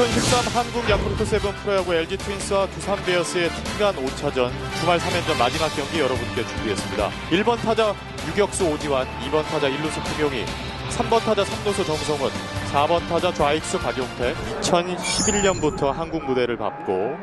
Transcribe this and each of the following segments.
2013 한국 야쿠르트 세븐 프로야구 LG 트윈스와 두산 베어스의 팀간 5차전 주말 3연전 마지막 경기 여러분께 준비했습니다. 1번 타자 유격수 오지환, 2번 타자 일루수 김용희, 3번 타자 삼루수 정성훈, 4번 타자 좌익수 박용택. 2011년부터 한국 무대를 밟고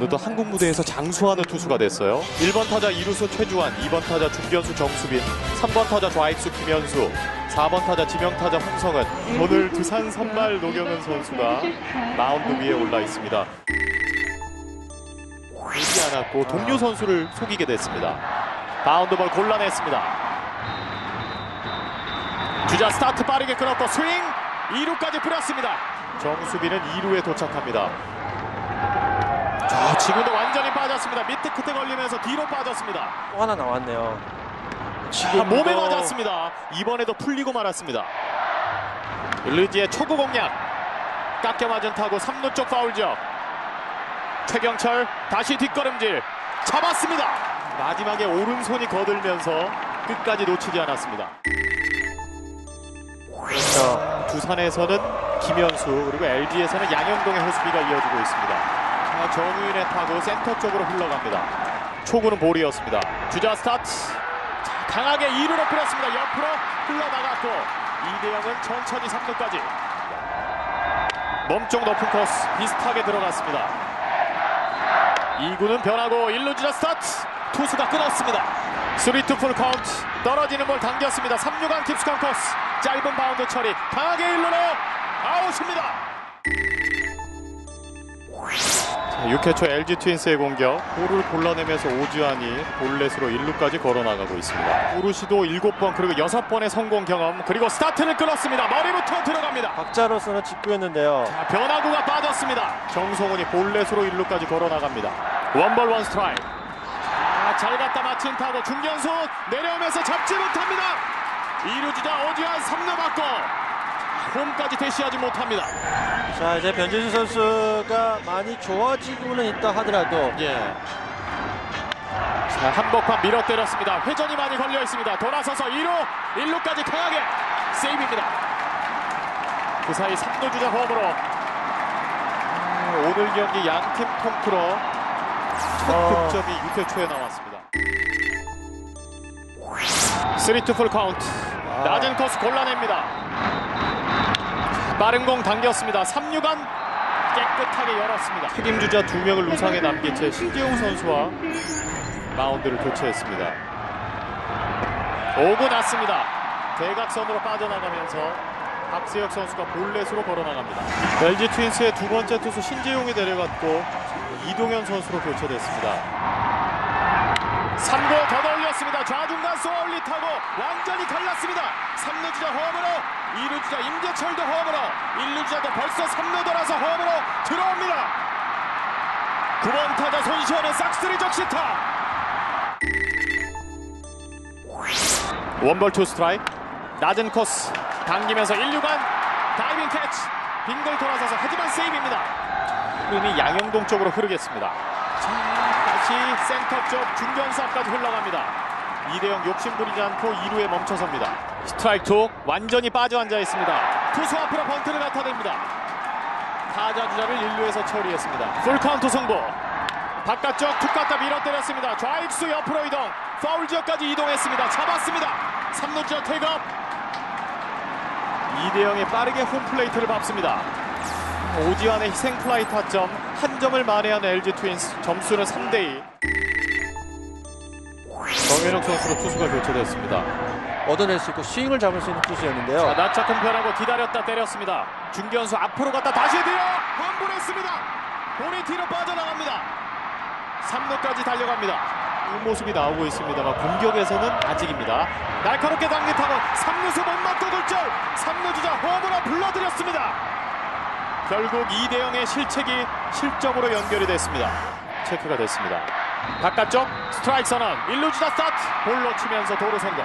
자, 어느덧 한국 무대에서 장수하는 투수가 됐어요. 1번 타자 이루수 최주환, 2번 타자 중견수 정수빈, 3번 타자 좌익수 김현수, 4번 타자 지명타자 홍성은 오늘 두산 선발 노경은 선수가 마운드 위에 올라 있습니다. 보지 않았고 동료 선수를 속이게 됐습니다. 바운드볼 곤란했습니다. 주자 스타트 빠르게 끊었고 스윙 2루까지 뿌렸습니다. 정수빈은 2루에 도착합니다. 자, 지금도 완전히 빠졌습니다. 밑에 끝에 걸리면서 뒤로 빠졌습니다. 또 하나 나왔네요. 자, 몸에 맞았습니다. 이번에도 풀리고 말았습니다. 르지의 초구 공략. 깎여 맞은 타고 3루 쪽 파울 지역. 최경철 다시 뒷걸음질. 잡았습니다. 마지막에 오른손이 거들면서 끝까지 놓치지 않았습니다. 그렇죠. 두산에서는 김현수 그리고 LG에서는 양현동의 호수비가 이어지고 있습니다. 자, 정우인의 타구 센터 쪽으로 흘러갑니다. 초구는 볼이었습니다. 주자 스타트. 자, 강하게 2루로 뿌렸습니다. 옆으로 흘러나갔고 이대영은 천천히 3루까지. 몸쪽 높은 코스 비슷하게 들어갔습니다. 2구는 변하고 1루 주자 스타트. 투수가 끊었습니다. 3투 풀 카운트 떨어지는 볼 당겼습니다. 3루간 킵스컨 코스 짧은 바운드 처리 강하게 1루로 아웃입니다. 자, 6회 초 LG 트윈스의 공격 볼을 골라내면서 오주환이 볼넷으로 1루까지 걸어나가고 있습니다. 오르시도 7번 그리고 6번의 성공 경험 그리고 스타트를 끊었습니다. 머리부터 들어갑니다. 박자로서는 직구였는데요. 자, 변화구가 빠졌습니다. 정성훈이 볼넷으로 1루까지 걸어나갑니다. 원볼 원 스트라이크. 자, 잘 갖다 맞힌 타고 중견수 내려오면서 잡지 못합니다. 2루 주자 오지환 3루 받고 홈까지 대시하지 못합니다. 자, 이제 변진수 선수가 많이 좋아지고는 있다 하더라도 예. 자, 한복판 밀어 때렸습니다. 회전이 많이 걸려 있습니다. 돌아서서 2루, 1루까지 강하게 세이브입니다. 그 사이 3루 주자 홈으로 아, 오늘 경기 양팀 통틀어 첫 어. 득점이 6회 초에 나왔습니다. 3투 풀 카운트. 아. 낮은 코스 골라냅니다. 빠른 공 당겼습니다. 3루간 깨끗하게 열었습니다. 책임주자 두 명을 루상에 남긴 채 신재웅 선수와 마운드를 교체했습니다. 오고 났습니다. 대각선으로 빠져나가면서 박세혁 선수가 볼넷으로 걸어나갑니다. LG 트윈스의 두 번째 투수 신재용이 내려갔고 이동현 선수로 교체됐습니다. 3구 더올 렸습니다. 좌중간 쏘아올리 타고 완전히 갈랐습니다. 3루 주자 홈으로 2루 주자 임재철도 홈으로 1루 주자도 벌써 3루 돌아서 홈으로 들어옵니다. 9번 타자 손시현의 싹쓸이 적시타. 원볼 투 스트라이크 낮은 코스 당기면서 1루간 다이빙 캐치 빙글 돌아서서 하지만 세이브입니다. 흐름이 양영동 쪽으로 흐르겠습니다. 센터 쪽 중견수 앞까지 흘러갑니다. 이대영 욕심 부리지 않고 2루에 멈춰섭니다. 스트라이크 2 완전히 빠져 앉아 있습니다. 투수 앞으로 번트를 갖다댑니다. 타자 주자를 1루에서 처리했습니다. 풀카운트 승부. 바깥쪽 툭 갖다 밀어 때렸습니다. 좌익수 옆으로 이동. 파울 지역까지 이동했습니다. 잡았습니다. 3루 주자 태업 이대영의 빠르게 홈플레이트를 밟습니다. 오지환의 희생 플라이 타점 한 점을 만회한 LG 트윈스 점수는 3대2 정현욱 선수로 투수가 교체됐습니다. 얻어낼 수 있고 스윙을 잡을 수 있는 투수였는데요. 자, 낮차큰 변하고 기다렸다 때렸습니다. 중견수 앞으로 갔다 다시 뒤로 환불했습니다. 볼이 뒤로 빠져나갑니다. 3루까지 달려갑니다. 이 모습이 나오고 있습니다만 공격에서는 아직입니다. 날카롭게 당기타고 3루수 못 맞고 돌절. 3루 주자 홈으로 불러들였습니다. 결국 이대영의 실책이 실점으로 연결이 됐습니다. 체크가 됐습니다. 바깥쪽 스트라이크 선언 1루 주자 스타트 볼로 치면서 도루 성공.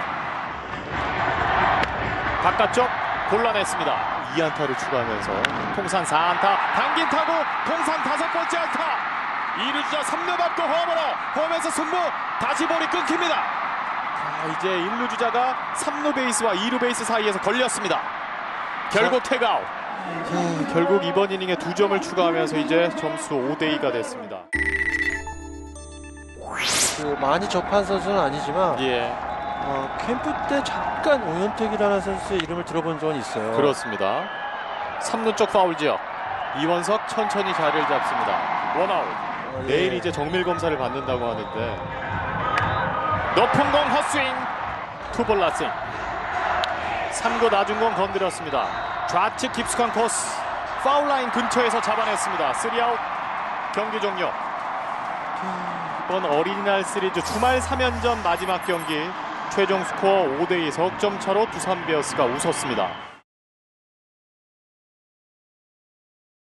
바깥쪽 골라냈습니다. 2안타를 추가하면서 통산 4안타 당긴 타고 통산 다섯 번째 안타 2루 주자 3루 받고 홈으로 홈에서 승부 다시 볼이 끊깁니다. 자, 이제 1루 주자가 3루 베이스와 2루 베이스 사이에서 걸렸습니다. 결국 태그아웃. 자, 결국 이번 이닝에 두 점을 추가하면서 이제 점수 5대 2가 됐습니다. 그 많이 접한 선수는 아니지만 예, 어, 캠프 때 잠깐 오현택이라는 선수의 이름을 들어본 적은 있어요. 그렇습니다. 3루 쪽 파울 지역. 이원석 천천히 자리를 잡습니다. 원아웃. 어, 예. 내일 이제 정밀 검사를 받는다고 하는데 높은 공 헛스윙 투볼 라싱 3구 낮은 공 건드렸습니다 좌측 깊숙한 코스 파울 라인 근처에서 잡아냈습니다 3아웃 경기 종료 이번 어린이날 시리즈 주말 3연전 마지막 경기 최종 스코어 5대2 석점 차로 두산 베어스가 웃었습니다